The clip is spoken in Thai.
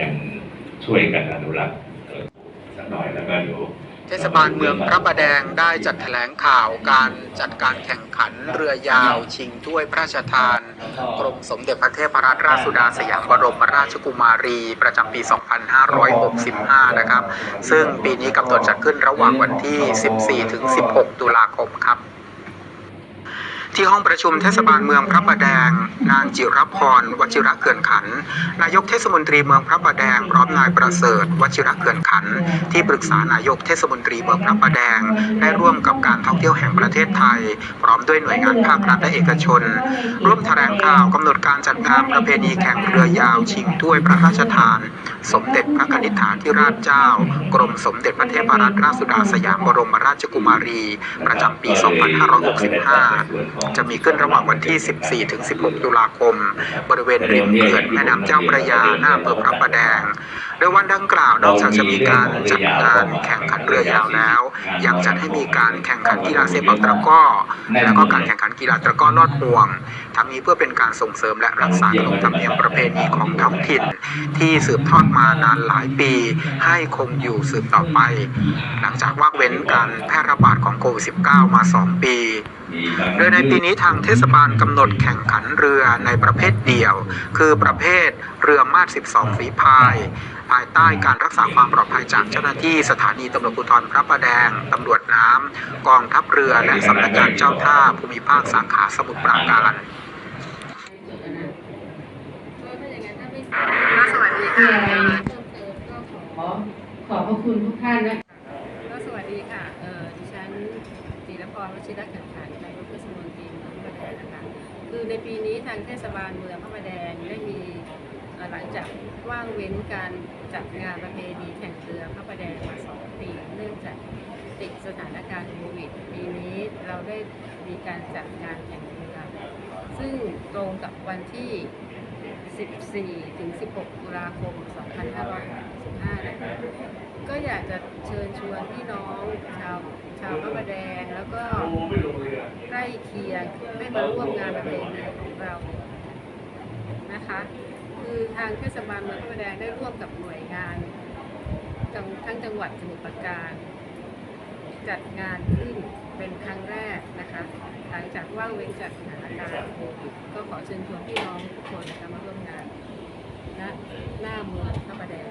ยังช่วยกันอนุรักษ์สักหน่อยแล้วก็เดี๋ยวเทศบาลเมืองพระประแดงได้จัดแถลงข่าวการจัดการแข่งขันเรือยาว ชิงถ้วยพระราชทาน กรมสมเด็จพระเทพรัตนราชสุดาสยามบรมราชกุมารีประจำปี 2565 นะครับ ซึ่งปีนี้กำหนดจัดขึ้นระหว่างวันที่ 14 ถึง 16 ตุลาคมครับ ที่ห้องประชุมเทศบาลเมืองพระประแดง นางจิรพรวชิระเขื่อนขัน นายกเทศมนตรีเมืองพระประแดงพร้อมนายประเสริฐวชิระเขื่อนขัน ที่ปรึกษานายกเทศมนตรีเมืองพระประแดง ได้ร่วมกับการท่องเที่ยวแห่งประเทศไทย พร้อมด้วยหน่วยงานภาครัฐและเอกชน ร่วมแถลงข่าวกำหนดการจัดงานประเพณีแข่งเรือยาวชิงถ้วยพระราชทาน สมเด็จพระกนิษฐาธิราชเจ้า กรมสมเด็จพระเทพรัตนราชสุดาสยามบรมราชกุมารี ประจำปี 2565จะมีขึ้นระหว่างวันที่ 14 ถึง 16 ตุลาคม บริเวณริมเขื่อนแม่น้ำเจ้าพระยาหน้าอำเภอพระประแดงโดยวันดังกล่าวนอกจากจะมีการจัดงานแข่งขันเรือยาวแล้ว ยังจัดให้มีการแข่งขันกีฬาเซปักตะก้อ แล้วก็การแข่งขันกีฬาตะก้อลอดห่วงทั้งนี้เพื่อเป็นการส่งเสริมและรักษาขนบธรรมเนียมประเพณีของท้องถิ่น ที่สืบทอดมานานหลายปี ให้คงอยู่สืบต่อไป หลังจากว่าเว้นการแพร่ระบาดของโควิด -19 มา 2 ปี โดยในปีนี้ทางเทศบาลกำหนดแข่งขันเรือในประเภทเดี่ยว คือประเภทเรือมาด 12 ฝีพาย ภายใต้การรักษาความปลอดภัยจากเจ้าหน้าที่สถานีตำรวจภูธรพระประแดงตำรวจน้ำกองทัพเรือและสำนักงานเจ้าท่าภูมิภาคสาขาสมุทรปราการก็ถ้าอย่างนั้นถ้าไม่สวัสดีมีค่ะอะไรเพิ่มเติมก็ขอขอขอบพระคุณทุกท่านนะคะก็สวัสดีค่ะเอ่อดิฉันจิรพรวชิรขันธ์ขันธ์นายกเทศมน นะคะคือในปีนี้ทางเทศบาลเมืองพระประแดงได้มีหลังจากว่างเว้นการจัดงานประเพณีแข่งเรือพระประแดงมาสองปีเนื่องจากติดสถานการณ์โควิดปีนี้เราได้มีการจัดงานแข่งเรือซึ่งตรงกับวันที่ 14 ถึง 16 ตุลาคม 2565นะคะก็อยากจะเชิญชวนพี่น้องชาวชาวพระประแดงแล้วก็ ล้เคียงให้มาร่วมงานประเพณีของเรานะคะ คือทางเทศบาลเมืองพระประแดงได้ร่วมกับหน่วยงานทั้งจังหวัดสมุทรปราการ จัดงานขึ้นเป็นครั้งแรกนะคะหลังจากว่างเว้นจากสถานการณ์โควิดก็ขอเชิญชวนพี่น้องทุกคนนะคะมาร่วมงานณหน้าเมืองพระประแดง